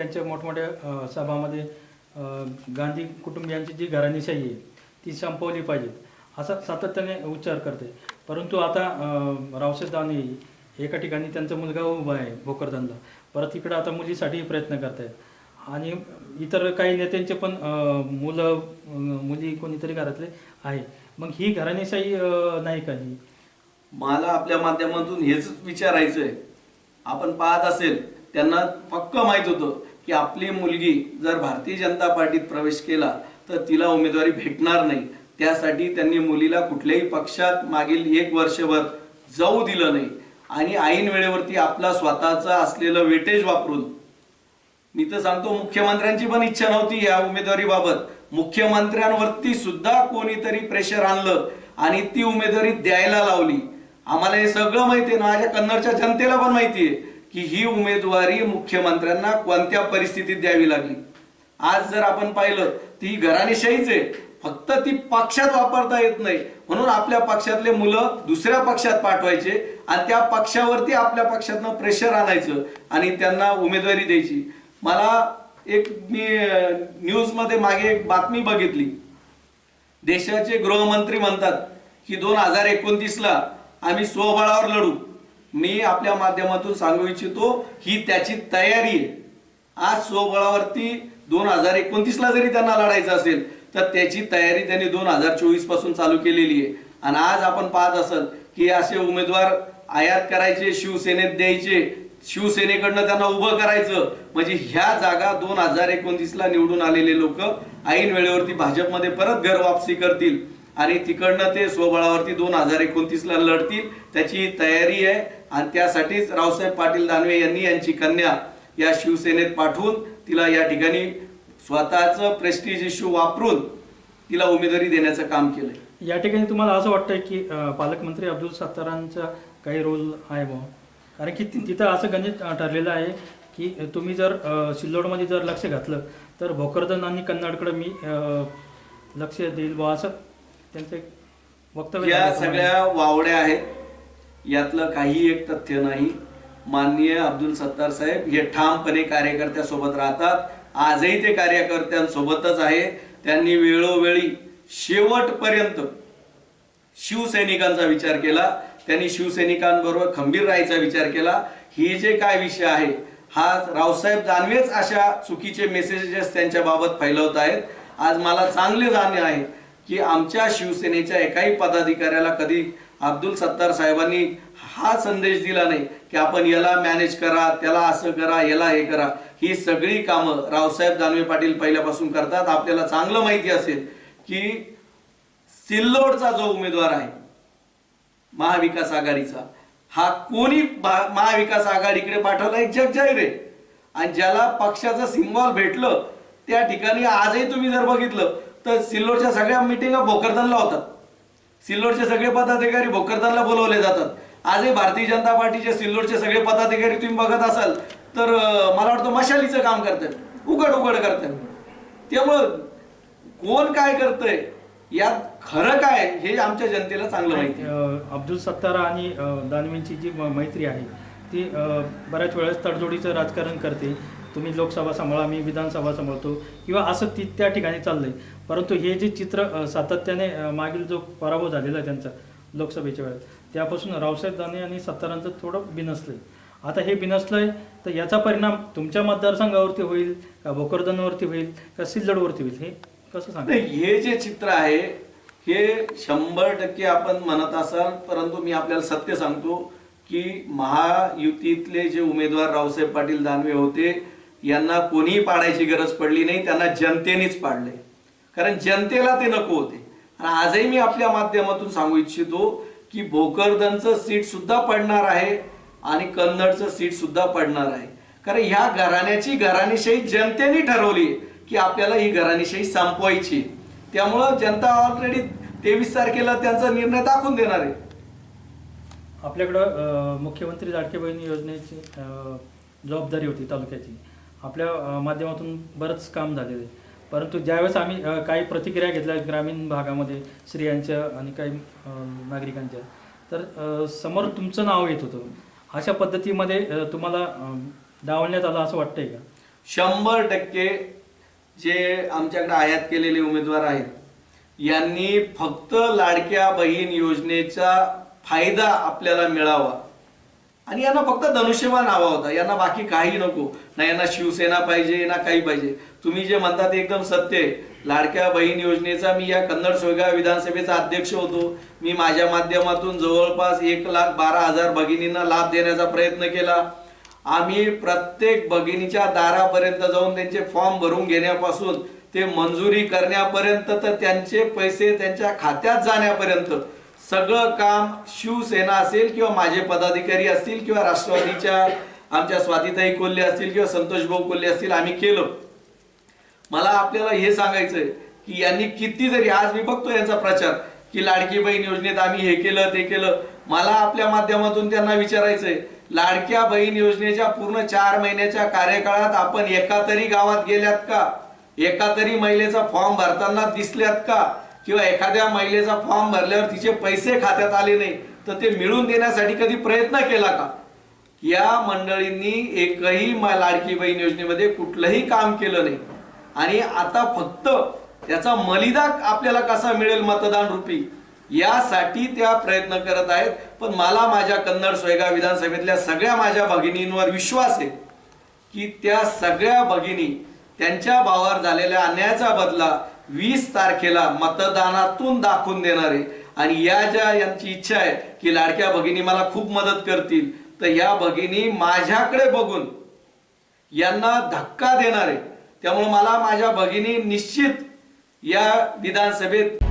त्यांच्या मोठमोठ्या सभामध्ये गांधी कुटुंबियांची जी घराणीशाही आहे ती संपवली पाहिजे असा सातत्याने उच्चार करते. परंतु आता अ, रावसाहेब दानवे एका ठिकाणी त्यांचा मुलगा उभा आहे भोकरदनला. परत इकडं आता मुलीसाठी प्रयत्न करतायत. आणि इतर काही नेत्यांचे पण मुलं मुली कोणीतरी घरातले आहे. मग ही घराणीशाही नाही का ही? मला आपल्या माध्यमातून हेच विचारायचं आहे आपण पाहत असेल त्यांना पक्क माहीत होतं. की आपली मुलगी जर भारतीय जनता पार्टीत प्रवेश केला तर तिला उमेदवारी भेटणार नाही. त्यासाठी त्यांनी मुलीला कुठल्याही पक्षात मागील एक वर्षभर जाऊ दिलं नाही. आणि ऐन वेळेवरती आपला स्वतःचा असलेलं वेटेज वापरून मी तर सांगतो मुख्यमंत्र्यांची पण इच्छा नव्हती या उमेदवारीबाबत. मुख्यमंत्र्यांवरती सुद्धा कोणीतरी प्रेशर आणलं आणि ती उमेदवारी द्यायला लावली. आम्हाला हे सगळं माहिती आहे. माझ्या कन्नडच्या जनतेला पण माहिती आहे. की ही उमेदवारी मुख्यमंत्र्यांना कोणत्या परिस्थितीत द्यावी लागली? आज जर आपण पाहिलं ती घराणेशाहीच आहे. फक्त ती पक्षात वापरता येत नाही. म्हणून आपल्या पक्षातले मुलं दुसऱ्या पक्षात पाठवायचे आणि त्या पक्षावरती आपल्या पक्षातनं प्रेशर आणायचं आणि त्यांना उमेदवारी द्यायची. मला एक मी न्यूजमध्ये मागे एक बातमी बघितली. देशाचे गृहमंत्री म्हणतात की दोन हजार एकोणतीसला आम्ही स्वबळावर लढू. मी आपल्या माध्यमातून सांगू इच्छितो ही त्याची तयारी आहे. आज स्वबळावरती दोन हजार एकोणतीसला जरी त्यांना लढायचं असेल तर त्याची तयारी त्यांनी दोन हजार चोवीसपासून चालू केलेली आहे. आणि आज आपण पाहत असाल की असे उमेदवार आयात करायचे शिवसेनेत द्यायचे शिवसेनेकडनं त्यांना उभं करायचं म्हणजे ह्या जागा दोन हजार एकोणतीसला निवडून आलेले लोक ऐन वेळेवरती भाजपमध्ये परत घर वापसी करतील. आणि तिकडनं ते स्वबळावरती दोन हजार एकोणतीसला लढतील त्याची तयारी आहे. आणि त्यासाठीच रावसाहेब पाटील दानवे यांनी यांची कन्या या शिवसेनेत पाठवून तिला या ठिकाणी स्वतःचं प्रेस्टिज इश्यू वापरून तिला उमेदवारी देण्याचं काम केलंय. या ठिकाणी तुम्हाला असं वाटतंय की पालकमंत्री अब्दुल सत्तारांचा काही रोल आहे बा कारण की ति- तिथं असं गणित ठरलेलं आहे की तुम्ही जर सिल्लोडमध्ये जर लक्ष घातलं तर भोकरदन आणि कन्नडकडे मी लक्ष देईल बा असं त्यांचं एक वक्तव्य या. सगळ्या वावड्या आहेत. यातलं काही एक तथ्य नाही. माननीय अब्दुल सत्तार साहेब हे ठामपणे कार्यकर्त्यासोबत राहतात. आजही ते कार्यकर्त्यांसोबतच आहे. त्यांनी वेळोवेळी शेवटपर्यंत शिवसैनिकांचा विचार केला. त्यांनी शिवसैनिकांबरोबर खंबीर राहायचा विचार केला. ही जे काय विषय आहे हा रावसाहेब दानवेच अशा चुकीचे मेसेजेस त्यांच्या बाबत फैलवत आहेत. आज मला चांगले जाणे आहे. की आमच्या शिवसेनेच्या एकाही पदाधिकाऱ्याला कधी अब्दुल सत्तार साहेबांनी हा संदेश दिला नाही की आपण याला मॅनेज करा त्याला असं करा याला हे करा. ही सगळी कामं रावसाहेब दानवे पाटील पहिल्यापासून करतात. आपल्याला चांगलं माहिती असेल की सिल्लोडचा जो उमेदवार आहे महाविकास आघाडीचा हा कोणी महाविकास आघाडीकडे पाठवला एक जग जाहीर आहे. आणि ज्याला पक्षाचं सिम्बॉल भेटलं त्या ठिकाणी आजही तुम्ही जर बघितलं तर सिल्लोडच्या सगळ्या मिटिंगा भोकरदनला होतात. सिल्लोडचे सगळे पदाधिकारी भोकरदनला बोलवले जातात. आजही भारतीय जनता पार्टीचे सिल्लोडचे सगळे पदाधिकारी तुम्ही बघत असाल तर मला वाटतं मशालीचं काम करतात. उघड उघड करतात. त्यामुळं कोण काय करतंय यात खरं काय हे आमच्या जनतेला चांगलं माहिती अब्दुल सत्तार आणि दानवेंची जी मैत्री आहे ती बऱ्याच वेळेस तडजोडीचं राजकारण करते. तुम्ही लोकसभा सांभाळा मी विधानसभा सांभाळतो किंवा असं ती त्या ठिकाणी चाललंय. परंतु हे जे चित्र सातत्याने मागील जो पराभव झालेला आहे त्यांचा लोकसभेच्या वेळेस त्यापासून रावसाहेब दाने आणि सत्तारांचं थोडं बिनसलंय. आता हे बिनसलंय तर याचा परिणाम तुमच्या मतदारसंघावरती होईल का भोकरदनवरती होईल का सिल्लडवरती होईल हे कसं सांग हे जे चित्र आहे हे शंभर टक्के आपण म्हणत असाल परंतु मी आपल्याला सत्य सांगतो की महायुतीतले जे उमेदवार रावसाहेब पाटील दानवे होते यांना कोणीही पाडायची गरज पडली नाही त्यांना जनतेनेच पाडले. कारण जनतेला ते नको होते. आणि आजही मी आपल्या माध्यमातून सांगू इच्छितो की भोकरदनचं सीट सुद्धा पडणार आहे आणि कन्नडचं सीट सुद्धा पडणार आहे. कारण ह्या घराण्याची घराणेशाही जनतेने ठरवली की आपल्याला ही घराणेशाही संपवायची. त्यामुळं जनता ऑलरेडी तेवीस तारखेला त्यांचा निर्णय दाखवून देणार आहे. आपल्याकडं मुख्यमंत्री लाडके बहिणी योजनेची जबाबदारी होती तालुक्याची. आपल्या माध्यमातून बरंच काम झालेलं आहे. परंतु ज्यावेळेस आम्ही काही प्रतिक्रिया घेतल्या ग्रामीण भागामध्ये स्त्रियांच्या आणि काही नागरिकांच्या तर समोर तुमचं नाव येत होतं. अशा पद्धतीमध्ये तुम्हाला डावलण्यात आलं असं वाटतंय का? शंभर टक्के जे आमच्याकडे आयात केलेले उमेदवार आहेत यांनी फक्त लाडक्या बहीण योजनेचा फायदा आपल्याला मिळावा. आणि यांना फक्त धनुष्यबाण हवा होता. यांना बाकी काही नको. ना यांना शिवसेना पाहिजे ना काही पाहिजे. तुम्ही जे म्हणता ते एकदम सत्य आहे. लाडक्या बहीण योजनेचा मी या कन्नड सोयगाव विधानसभेचा अध्यक्ष होतो. मी माझ्या माध्यमातून जवळपास एक लाख बारा हजार भगिनींना लाभ देण्याचा प्रयत्न केला. आम्ही प्रत्येक भगिनीच्या दारापर्यंत जाऊन त्यांचे फॉर्म भरून घेण्यापासून ते मंजुरी करण्यापर्यंत तर त्यांचे पैसे त्यांच्या खात्यात जाण्यापर्यंत सगळं काम शिवसेना असेल किंवा माझे पदाधिकारी असतील किंवा राष्ट्रवादीच्या आमच्या स्वातीताई कोल्हे असतील किंवा संतोष भाऊ कोल्हे असतील आम्ही केलं. मला आपल्याला हे सांगायचंय की यांनी किती जरी आज मी बघतो यांचा प्रचार की लाडकी बहीण योजनेत आम्ही हे केलं ते केलं. मला आपल्या माध्यमातून त्यांना विचारायचंय लाडक्या बहीण योजनेच्या पूर्ण चार महिन्याच्या कार्यकाळात आपण एका तरी गावात गेल्यात का? एका तरी महिलेचा फॉर्म भरताना दिसल्यात का? किंवा एखाद्या महिलेचा फॉर्म भरल्यावर तिचे पैसे खात्यात आले नाही तर ते मिळवून देण्यासाठी कधी प्रयत्न केला का? या मंडळींनी एकही लाडकी बहीण योजनेमध्ये कुठलंही काम केलं नाही. आणि आता फक्त त्याचा मलिदा आपल्याला कसा मिळेल मतदान रूपी? यासाठी त्या प्रयत्न करत आहेत. पण मला माझ्या कन्नड सोयगाव विधानसभेतल्या सगळ्या माझ्या भगिनींवर विश्वास आहे की त्या सगळ्या भगिनी त्यांच्या भावावर झालेल्या अन्यायाचा बदला वीस तारखेला मतदानातून दाखवून देणारे. आणि या ज्या यांची इच्छा आहे की लाडक्या भगिनी मला खूप मदत करतील तर या भगिनी माझ्याकडे बघून यांना धक्का देणार. आहे त्यामुळे मला माझ्या भगिनी निश्चित या विधानसभेत